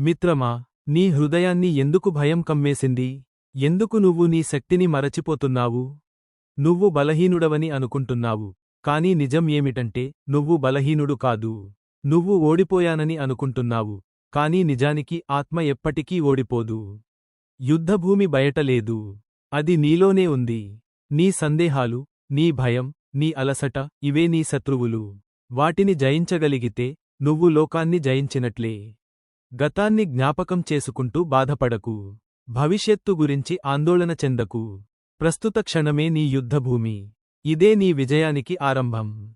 మిత్రమా నీ హృదయాన్ని ఎందుకు భయం కమ్మేసింది? ఎందుకు నువ్వు నీ శక్తిని మరచిపోతున్నావు? నువ్వు బలహీనుడవని అనుకుంటున్నావు. కాని నిజం ఏమిటంటే నువ్వు బలహీనుడు కాదు. నువ్వు ఓడిపోయానని అనుకుంటున్నావు. కాని నిజానికి ఆత్మ ఎప్పటికీ ఓడిపోదు. యుద్ధభూమి బయట లేదు. అది నీలోనే ఉంది. నీ సందేహాలు నీ భయం నీ అలసట ఇవే నీ శత్రువులు. వాటిని జయించగలిగితే నువ్వు లోకాన్ని జయించినట్లే. గతాన్ని జ్ఞాపకం చేసుకుంటూ బాధపడకు. భవిష్యత్తు గురించి ఆందోళన చెందకు. ప్రస్తుత క్షణమే నీ యుద్ధభూమి. ఇదే నీ విజయానికి ఆరంభం.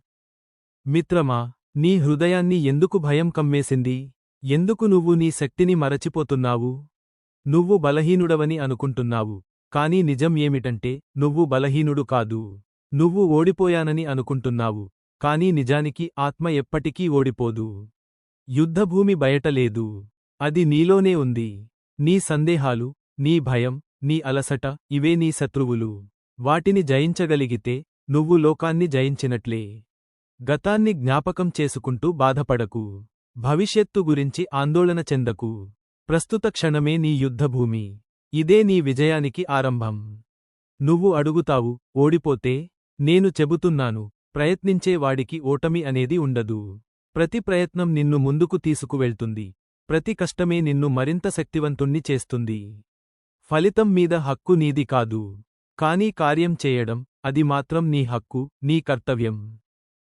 మిత్రమా నీ హృదయాన్ని ఎందుకు భయం కమ్మేసింది? ఎందుకు నువ్వు నీ శక్తిని మరచిపోతున్నావు? నువ్వు బలహీనుడవని అనుకుంటున్నావు. కాని నిజం ఏమిటంటే నువ్వు బలహీనుడు కాదు. నువ్వు ఓడిపోయానని అనుకుంటున్నావు. కాని నిజానికి ఆత్మ ఎప్పటికీ ఓడిపోదు. యుద్ధభూమి బయట లేదు. అది నీలోనే ఉంది. నీ సందేహాలు నీ భయం నీ అలసట ఇవే నీ శత్రువులు. వాటిని జయించగలిగితే నువ్వు లోకాన్ని జయించినట్లే. గతాన్ని జ్ఞాపకం చేసుకుంటూ బాధపడకు. భవిష్యత్తు గురించి ఆందోళన చెందకు. ప్రస్తుత క్షణమే నీ యుద్ధభూమి. ఇదే నీ విజయానికి ఆరంభం. నువ్వు అడుగుతావు ఓడిపోతే నేను చెబుతున్నాను ప్రయత్నించే వాడికి ఓటమి అనేది ఉండదు. ప్రతి ప్రయత్నం నిన్ను ముందుకు తీసుకువెళ్తుంది. ప్రతి కష్టమే నిన్ను మరింత శక్తివంతుణ్ణి చేస్తుంది. ఫలితం మీద హక్కు నీది కాదు. కానీ కార్యం చేయడం అది మాత్రం నీ హక్కు నీ కర్తవ్యం.